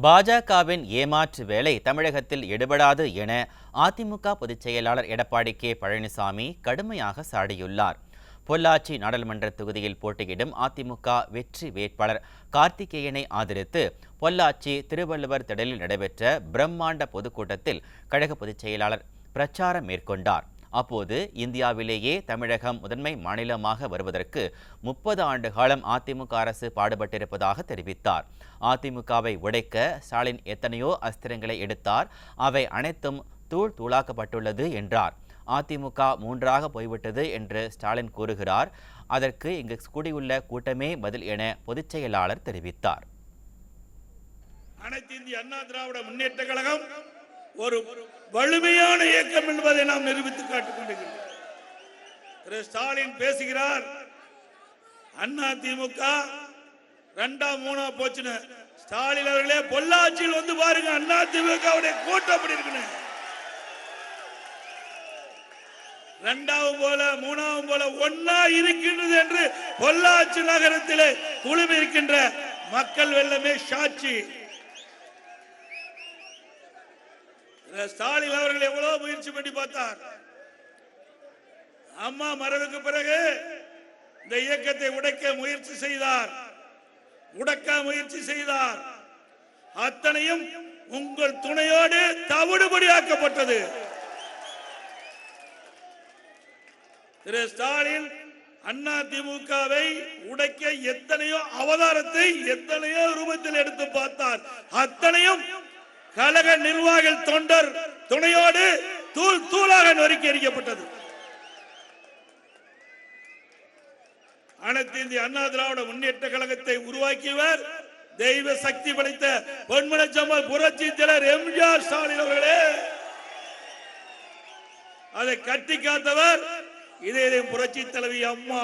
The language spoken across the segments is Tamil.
பாஜகவின் ஏமாற்று வேலை தமிழகத்தில் எடுபடாது என அதிமுக பொதுச் செயலாளர் எடப்பாடி கே. பழனிசாமி கடுமையாக சாடியுள்ளார். பொள்ளாச்சி நாடாளுமன்ற தொகுதியில் போட்டியிடும் அதிமுக வெற்றி வேட்பாளர் கார்த்திகேயனை ஆதரித்து பொள்ளாச்சி திருவள்ளுவர் திடலில் நடைபெற்ற பிரம்மாண்ட பொதுக்கூட்டத்தில் கழக பொதுச் செயலாளர் பிரச்சாரம் மேற்கொண்டார். அப்போது இந்தியாவிலேயே தமிழகம் முதன்மை மாநிலமாக வருவதற்கு முப்பது ஆண்டு காலம் அதிமுக அரசு பாடுபட்டிருப்பதாக தெரிவித்தார். அதிமுகவை உடைக்க ஸ்டாலின் எத்தனையோ அஸ்திரங்களை எடுத்தார். அவை அனைத்தும் தூள் தூளாக்கப்பட்டுள்ளது என்றார். அதிமுக மூன்றாக போய்விட்டது என்று ஸ்டாலின் கூறுகிறார். அதற்கு இங்கு கூடியுள்ள கூட்டமே பதில் என பொதுச் செயலாளர் தெரிவித்தார். அனைத்து இந்திய அண்ணா திராவிட முன்னேற்ற கழகம் ஒரு வலிமையான இயக்கம் என்பதை நாம் நிரூபித்து காட்டிக் கொண்டிருக்கிறோம். திரு ஸ்டாலின் பேசுகிறார் அண்ணா திமுக ரெண்டாம் மூணா போச்சுன்னு. ஸ்டாலின் அவர்களே பொள்ளாச்சியில் வந்து பாருங்க அண்ணா திமுக கூட்டம் அப்படி இருக்குன்னு. இரண்டாவது போல மூணாவும் போல ஒன்னா இருக்கின்றது என்று பொள்ளாச்சி நகரத்திலே குழுமி இருக்கின்ற மக்கள் வெள்ளமே சாட்சி திரு ஸ்டாலின் அவர்கள் எவ்வளவு முயற்சி பண்ணி பார்த்தார். அம்மா மறைவுக்கு பிறகு இந்த இயக்கத்தை உடைக்க முயற்சி செய்தார். உடக்க முயற்சி செய்தார். அத்தனையும் உங்கள் துணையோடு தவிடுபடியாக்கப்பட்டது. திரு ஸ்டாலின் அண்ணா திமுகவை உடைக்க எத்தனையோ அவதாரத்தை எத்தனையோ ரூபத்தில் எடுத்து பார்த்தார். அத்தனையும் கழக நிர்வாக தொண்டர் துணையோடு தூள் தூளாக நொறுக்கி எறிக்கப்பட்டது அனைத்து இந்திய அண்ணா திராவிட முன்னேற்ற கழகத்தை உருவாக்கியவர் தெய்வ சக்தி படைத்த பொன்மனச்சம்மல் புரட்சி தலைவர் எம்ஜிஆர் ஸ்டாலின் அவர்களே. அதை கட்டி காத்தவர் இதே இதே புரட்சி தலைவி அம்மா.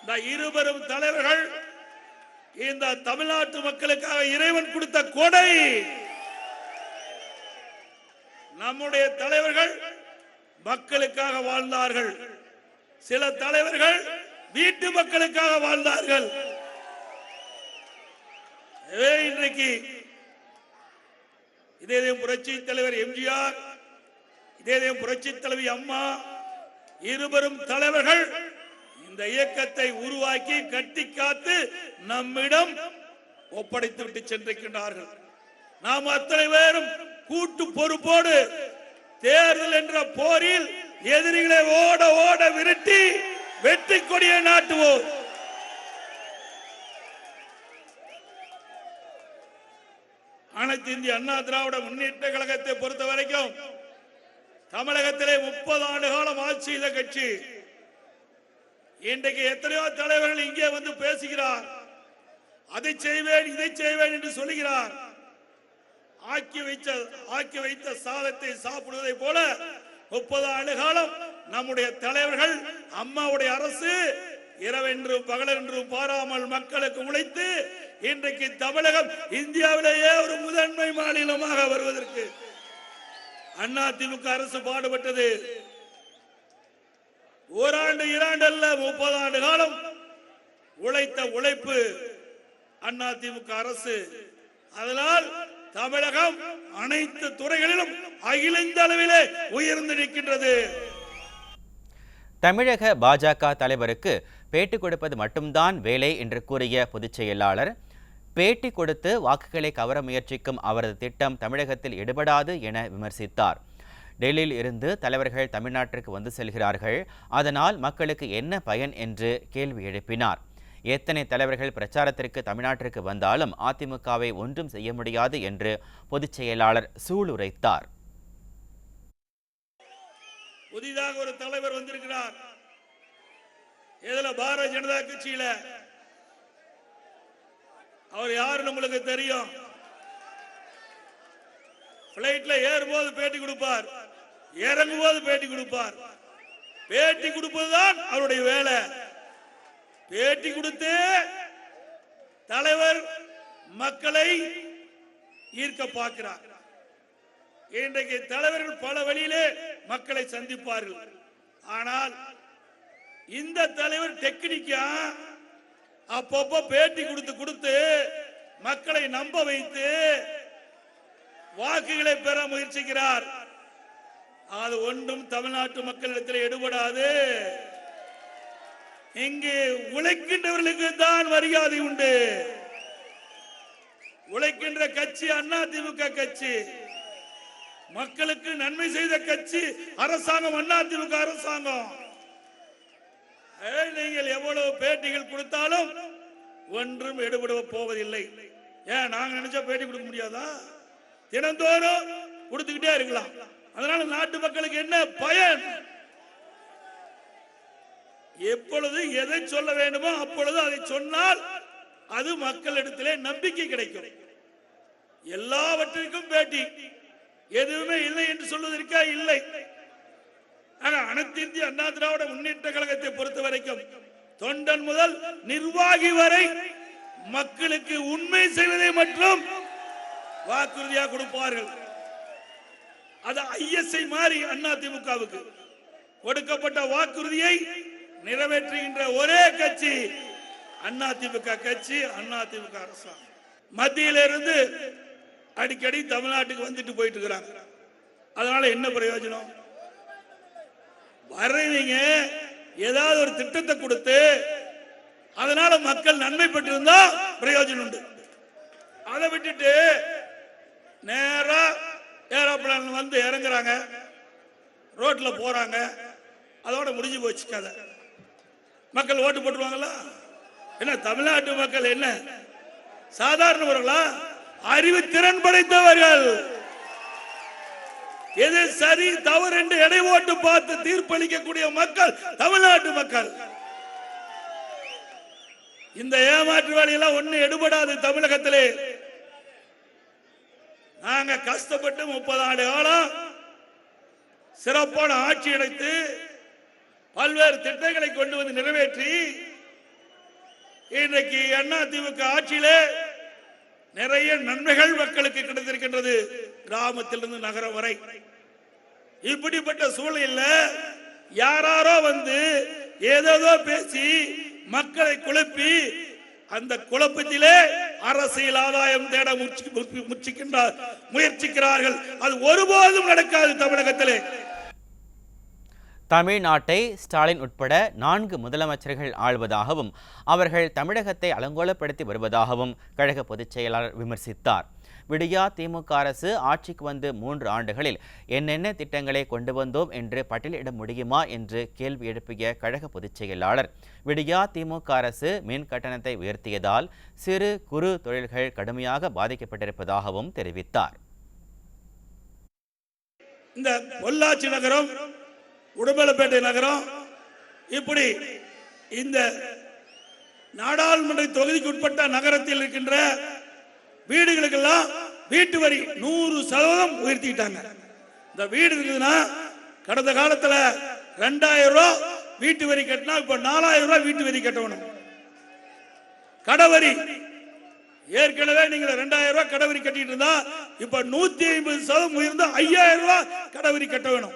இந்த இருவரும் தலைவர்கள் இந்த தமிழ்நாட்டு மக்களுக்காக இறைவன் கொடுத்த கொடை. நம்முடைய தலைவர்கள் மக்களுக்காக வாழ்ந்தார்கள். சில தலைவர்கள் வீட்டு மக்களுக்காக வாழ்ந்தார்கள். இன்றைக்கு இதே புரட்சி தலைவர் எம்ஜிஆர் இதே இதே புரட்சி தலைவி அம்மா இருவரும் தலைவர்கள் இந்த இயக்கத்தை உருவாக்கி கட்டி காத்து நம்மிடம் ஒப்படைத்து விட்டு சென்றிருக்கின்றார்கள். நாம் அத்தனை பேரும் கூட்டு பொறுப்போடு தேர்தல் என்ற போரில் எதிரிகளை ஓட ஓட விரட்டி வெற்றி கொடியை நாட்டுவோம். அனைத்து இந்திய அண்ணா திராவிட முன்னேற்ற கழகத்தை பொறுத்த வரைக்கும் தமிழகத்திலே முப்பது ஆண்டு காலம் ஆட்சி செய்த கட்சி. இன்றைக்கு எத்தனையோ தலைவர்கள் இங்கே வந்து பேசுகிறார். அதை செய்வேன் இதை செய்வேன் என்று சொல்லுகிறார். ஆக்கி வைத்த ஆக்கி வைத்த சாதத்தை சாப்பிடுவதை போல முப்பது ஆண்டு காலம் நம்முடைய தலைவர்கள் அம்மாவுடைய அரசு இரவென்றும் பகலென்றும் பாராமல் மக்களுக்கு உழைத்து இன்றைக்கு தமிழகம் இந்தியாவிலேயே ஒரு முதன்மை மாநிலமாக வருவதற்கு அண்ணா திமுக அரசு பாடுபட்டது. ஓராண்டு இரண்டு அல்ல முப்பது ஆண்டு காலம் உழைத்த உழைப்பு அண்ணா திமுக அரசு. அதனால் தமிழகம் அனைத்து துறைகளிலும் அகில அளவிலே உயர்ந்து நிற்கின்றது. தமிழக பாஜக தலைவருக்கு பேட்டி கொடுப்பது மட்டும்தான் வேலை என்று கூறிய பொதுச் செயலாளர் பேட்டி கொடுத்து வாக்குகளை கவர முயற்சிக்கும் அவரது திட்டம் தமிழகத்தில் எடுபடாது என விமர்சித்தார். டெல்லியில் இருந்து தலைவர்கள் தமிழ்நாட்டிற்கு வந்து செல்கிறார்கள். அதனால் மக்களுக்கு என்ன பயன் என்று கேள்வி எழுப்பினார். எத்தனை தலைவர்கள் பிரச்சாரத்திற்கு தமிழ்நாட்டிற்கு வந்தாலும் அதிமுகவை ஒன்றும் செய்ய முடியாது என்று பொதுச் செயலாளர் சூளுரைத்தார். புதிதாக ஒரு தலைவர் வந்திருக்கிறார். இதுல பாரதிய ஜனதா கட்சியில? அவர் யாரு நம்மளுக்கு தெரியும்? பிளைட்ல ஏறும்போது பேட்டி கொடுப்பார். இறங்கும்போது பேட்டி கொடுப்பார். பேட்டி கொடுப்பதுதான் அவருடைய வேலை. பேட்டி கொடுத்து தலைவர் மக்களை ஈர்க்க பார்க்கிறார். இன்றைக்கு தலைவர்கள் பல வழியிலே மக்களை சந்திப்பார்கள். ஆனால் இந்த தலைவர் டெக்னிக்கா அப்பப்போ பேட்டி கொடுத்து கொடுத்து மக்களை நம்ப வைத்து வாக்குகளை பெற முயற்சிக்கிறார். அது ஒன்றும் தமிழ்நாட்டு மக்களிடத்தில் எடுபடாது. இங்கு உழைக்கின்றவர்களுக்கு தான் மரியாதை உண்டு. உழைக்கின்ற கட்சி அண்ணா திமுக கட்சி. மக்களுக்கு நன்மை செய்த கட்சி அரசாங்கம் அண்ணா திமுக அரசாங்கம். நீங்கள் எவ்வளவு பேட்டிகள் கொடுத்தாலும் ஒன்றும் எடுபட போவதில்லை. ஏன் நாங்க நினைச்சா பேட்டி கொடுக்க முடியாதா? தினந்தோறும் கொடுத்துக்கிட்டே இருக்கலாம். அதனால நாட்டு மக்களுக்கு என்ன பயன்? எப்பொழுது எதை சொல்ல வேண்டுமோ அப்பொழுது அதை சொன்னால் அது மக்களிடத்திலே நம்பிக்கை கிடைக்கும். எல்லாவற்றிற்கும் பேட்டி. எதுவுமே இல்லை என்று சொல்வதற்கா? இல்லை. ஆனா அனைத்து இந்திய அண்ணா திராவிட முன்னேற்ற கழகத்தை பொறுத்த வரைக்கும் தொண்டன் முதல் நிர்வாகி வரை மக்களுக்கு உண்மை செய்வதை மட்டும் வாக்குறுதியாக கொடுப்பார்கள். அது ஐஎஸ்ஐ மாறி அண்ணா திமுகவுக்கு. கொடுக்கப்பட்ட வாக்குறுதியை நிறைவேற்றுகின்ற ஒரே கட்சி அண்ணா திமுக கட்சி அண்ணா திமுக அரசாங்கம். மத்தியிலிருந்து அடிக்கடி தமிழ்நாட்டுக்கு வந்துட்டு போயிட்டு இருக்கிறாங்க. அதனால என்ன பிரயோஜனம்? வர்றவங்க ஏதாவது ஒரு திட்டத்தை கொடுத்து அதனால மக்கள் நன்மை பெற்றிருந்தா பிரயோஜனம் உண்டு. அதை விட்டுட்டு நேரம் ஏரோப்ளான் வந்து இறங்குறாங்க. ரோட்டில் போகிறாங்க அதோட முடிஞ்சு போச்சு கதை. மக்கள் ஓட்டு போட்டுருவாங்களா? என்ன தமிழ்நாட்டு மக்கள் என்ன? சாதாரணவர்களா? அறிவு திறன் படைத்தவர்கள். எது சரி தவறு என்று எடை ஓட்டு பார்த்து தீர்ப்பளிக்கக்கூடிய மக்கள் தமிழ்நாட்டு மக்கள். இந்த ஏமாற்று வேலையெல்லாம் ஒண்ணு எடுபடாது தமிழகத்திலே. நாங்க கஷ்டப்பட்டு முப்பது ஆண்டு காலம் சிறப்பான ஆட்சி அடைத்து பல்வேறு திட்டங்களை கொண்டு வந்து நிறைவேற்றி இன்றைக்கு அண்ணா திமுக ஆட்சியிலே நிறைய நன்மைகள் மக்களுக்கு கிடைத்திருக்கின்றது கிராமத்திலிருந்து நகரம் வரை. இப்படிப்பட்ட சூழலில் யாராரோ வந்து ஏதேதோ பேசி மக்களை குழப்பி அந்த குழப்பத்திலே அரசியல் ஆதாயம் தேட முயற்சி- முயற்சிக்கின்றார் முயற்சிக்கிறார்கள். அது ஒருபோதும் நடக்காது தமிழகத்திலே. தமிழ்நாட்டை ஸ்டாலின் உட்பட நான்கு முதலமைச்சர்கள் ஆள்வதாகவும் அவர்கள் தமிழகத்தை அலங்கோலப்படுத்தி வருவதாகவும் கழக பொதுச் செயலாளர் விமர்சித்தார். விடியா திமுக அரசு ஆட்சிக்கு வந்து மூன்று ஆண்டுகளில் என்னென்ன திட்டங்களை கொண்டு வந்தோம் என்று பட்டியலிட முடியுமா என்று கேள்வி எழுப்பிய கழக பொதுச் செயலாளர். விடியா திமுக அரசு மின் கட்டணத்தை உயர்த்தியதால் சிறு குறு தொழில்கள் கடுமையாக பாதிக்கப்பட்டிருப்பதாகவும் தெரிவித்தார். இந்த பொள்ளாச்சி நகரம் உடுமலைப்பேட்டை நகரம் இப்படி இந்த நாடாளுமன்ற தொகுதிக்கு உட்பட்ட நகரத்தில் இருக்கின்ற வீடுகளுக்கெல்லாம் வீட்டு வரி நூறு சதவீதம் உயர்த்திட்டாங்க இந்த வீடு இருக்குதுன்னா கடந்த காலத்துல ரெண்டாயிரம் ரூபாய் வீட்டு வரி கட்டினா இப்ப நாலாயிரம் ரூபாய் வீட்டு வரி கட்டணும். கடவரி ஏற்கனவே நீங்க ரெண்டாயிரம் ரூபாய் கடவரி கட்டிட்டு இருந்தா இப்ப நூத்தி ஐம்பது சதவீதம் உயர்ந்து ஐயாயிரம் ரூபாய் கடவரி கட்ட வேணும்.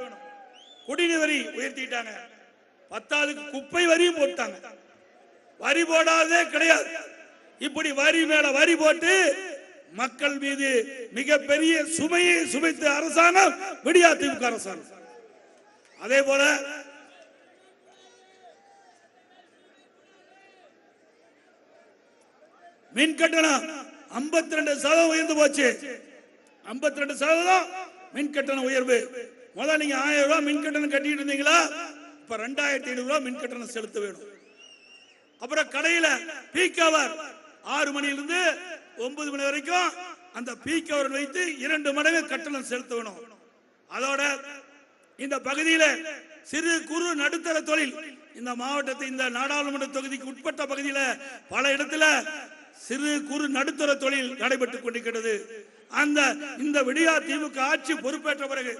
குடிநீர் வரி உயர்த்திட்டாங்க. பத்தாவதுக்கு குப்பை வரியும் போட்டாங்க. வரி போடாதே கிடையாது. இப்படி வரி மேல வரி போட்டு மக்கள் மீது மிகப்பெரிய சுமையை சுமைத்த அரசாங்கம் விடியா திமுக அரசாங்கம். அதே போல மின் கட்டணம் 52% ரெண்டு சதவீதம் உயர்ந்து போச்சு. 52% ரெண்டு சதவீதம் மின் கட்டண உயர்வு. முதல்ல நீங்க ஆயிரம் ரூபாய் மின் கட்டணம் கட்டிட்டு இருந்தீங்களா? இப்ப ரெண்டாயிரத்தி ஐநூறு ரூபாய் மின் கட்டணம் செலுத்த வேணும். அப்புறம் கடையில பீக் அவர் ஆறு மணியிலிருந்து ஒன்பது மணி வரைக்கும் அந்த பீக் அவர் வைத்து இரண்டு மடங்கு கட்டணம் செலுத்தணும். அதோட இந்த பகுதியில சிறு குறு நடுத்தர தொழில் இந்த மாவட்டத்தை இந்த நாடாளுமன்ற தொகுதிக்கு உட்பட்ட பகுதியில பல இடத்துல சிறு குறு நடுத்தர தொழில் நடைபெற்றுக் கொண்டிருக்கிறது. அந்த இந்த விடியா திமுக ஆட்சி பொறுப்பேற்ற பிறகு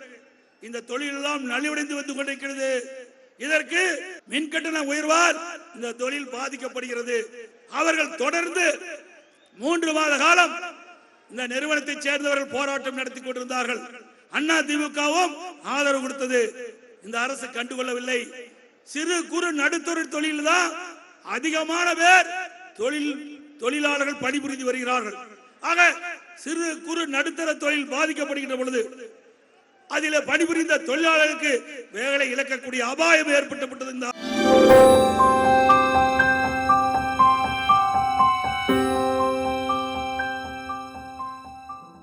இந்த தொழில் எல்லாம் நலிவடைந்து வந்து கொண்டிருக்கிறது. இதற்கு மின் கட்டண உயர்வால் இந்த தொழில் பாதிக்கப்படுகிறது. அவர்கள் தொடர்ந்து மூன்று மாத காலம் இந்த நிறுவனத்தை சேர்ந்தவர்கள் போராட்டம் நடத்தி கொண்டிருந்தார்கள். அண்ணா திமுகவும் ஆதரவு கொடுத்தது. இந்த அரசு கண்டுகொள்ளவில்லை. சிறு குறு நடுத்தர தொழில் தான் அதிகமான பேர் தொழில் தொழிலாளர்கள் பணிபுரிந்து வருகிறார்கள். ஆக சிறு குறு நடுத்தர தொழில் பாதிக்கப்படுகின்ற பொழுது அதில் பணிபுரிந்த தொழிலாளருக்கு வேலை இழக்கக்கூடிய அபாயம் ஏற்பட்டுவிட்டது இந்த